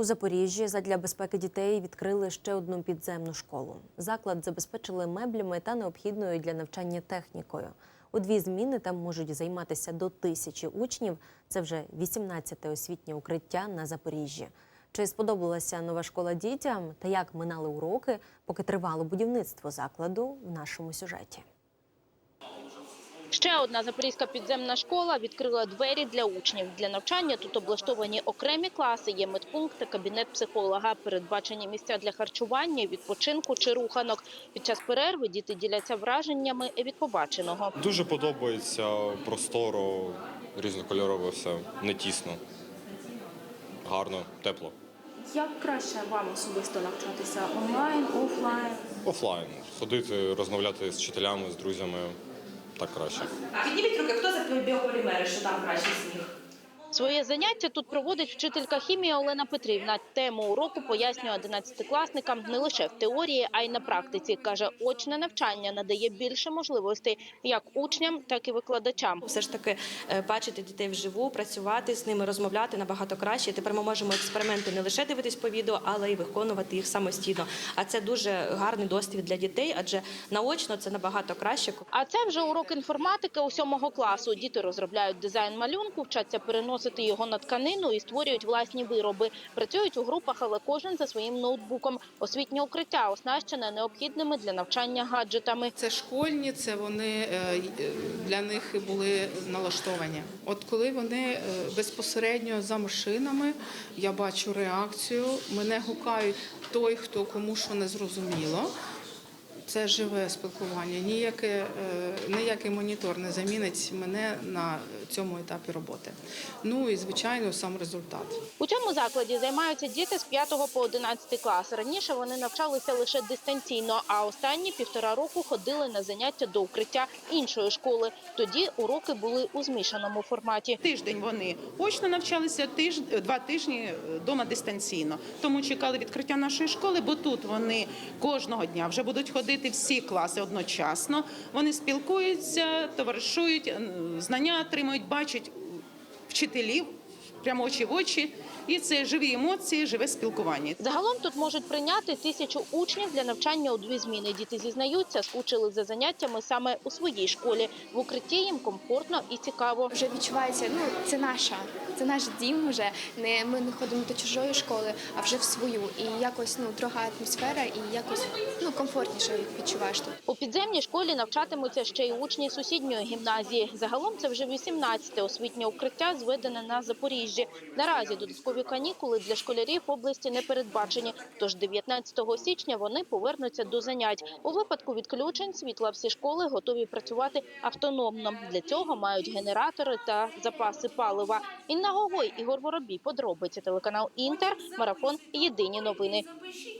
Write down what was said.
У Запоріжжі задля безпеки дітей відкрили ще одну підземну школу. Заклад забезпечили меблями та необхідною для навчання технікою. У дві зміни там можуть займатися до тисячі учнів. Це вже 18-те освітнє укриття на Запоріжжі. Чи сподобалася нова школа дітям та як минали уроки, поки тривало будівництво закладу в нашому сюжеті? Ще одна запорізька підземна школа відкрила двері для учнів. Для навчання тут облаштовані окремі класи, є медпункт та кабінет психолога. Передбачені місця для харчування, відпочинку чи руханок. Під час перерви діти діляться враженнями від побаченого. Дуже подобається просторо, різнокольорово все, не тісно. Гарно, тепло. Як краще вам особисто навчатися? Онлайн, офлайн? Офлайн. Ходити, розмовляти з вчителями, з друзями так краще. Підніміть руки, хто за біополімери, що там краще сніг? Своє заняття тут проводить вчителька хімії Олена Петрівна. Тему уроку пояснює одинадцятикласникам не лише в теорії, а й на практиці. Каже, очне навчання надає більше можливостей як учням, так і викладачам. Все ж таки е, бачити дітей вживу, працювати з ними, розмовляти набагато краще. Тепер ми можемо експерименти не лише дивитись по відео, але й виконувати їх самостійно. А це дуже гарний досвід для дітей, адже наочно це набагато краще. А це вже урок інформатики у сьомого класу. Діти розробляють дизайн малюнку, вчаться переносити його на тканину і створюють власні вироби. Працюють у групах, але кожен за своїм ноутбуком. Освітнє укриття оснащене необхідними для навчання гаджетами. Це школьні, це вони е, е, для них були налаштовані. От коли вони е, безпосередньо за машинами, я бачу реакцію. Мене гукають той, хто кому що не зрозуміло. Це живе спілкування. Ніяке, е, ніякий монітор не замінить мене на цьому етапі роботи. Ну і звичайно, сам результат. У цьому закладі займаються діти з 5 по 11 клас. Раніше вони навчалися лише дистанційно, а останні півтора року ходили на заняття до укриття іншої школи. Тоді уроки були у змішаному форматі. Тиждень вони очно навчалися, тиж... два тижні вдома дистанційно. Тому чекали відкриття нашої школи, бо тут вони кожного дня вже будуть ходити всі класи одночасно. Вони спілкуються, товаришують, знання отримують, бачать вчителів прямо очі в очі. І це живі емоції, живе спілкування. Загалом тут можуть прийняти тисячу учнів для навчання у дві зміни. Діти зізнаються, скучили за заняттями саме у своїй школі. В укритті їм комфортно і цікаво. вже відчувається, ну це наша, це наш дім. Вже не ми не ходимо до чужої школи, а вже в свою. І якось ну друга атмосфера, і якось ну комфортніше відчуваєш тут. У підземній школі навчатимуться ще й учні сусідньої гімназії. Загалом це вже 18-те освітнє укриття, зведене на Запоріжжі. Наразі додаткові канікули для школярів області не передбачені. Тож 19 січня вони повернуться до занять. У випадку відключень світла всі школи готові працювати автономно. Для цього мають генератори та запаси палива. Інна Гогой, Ігор Воробій, подробиці телеканал Інтер, марафон. Єдині новини.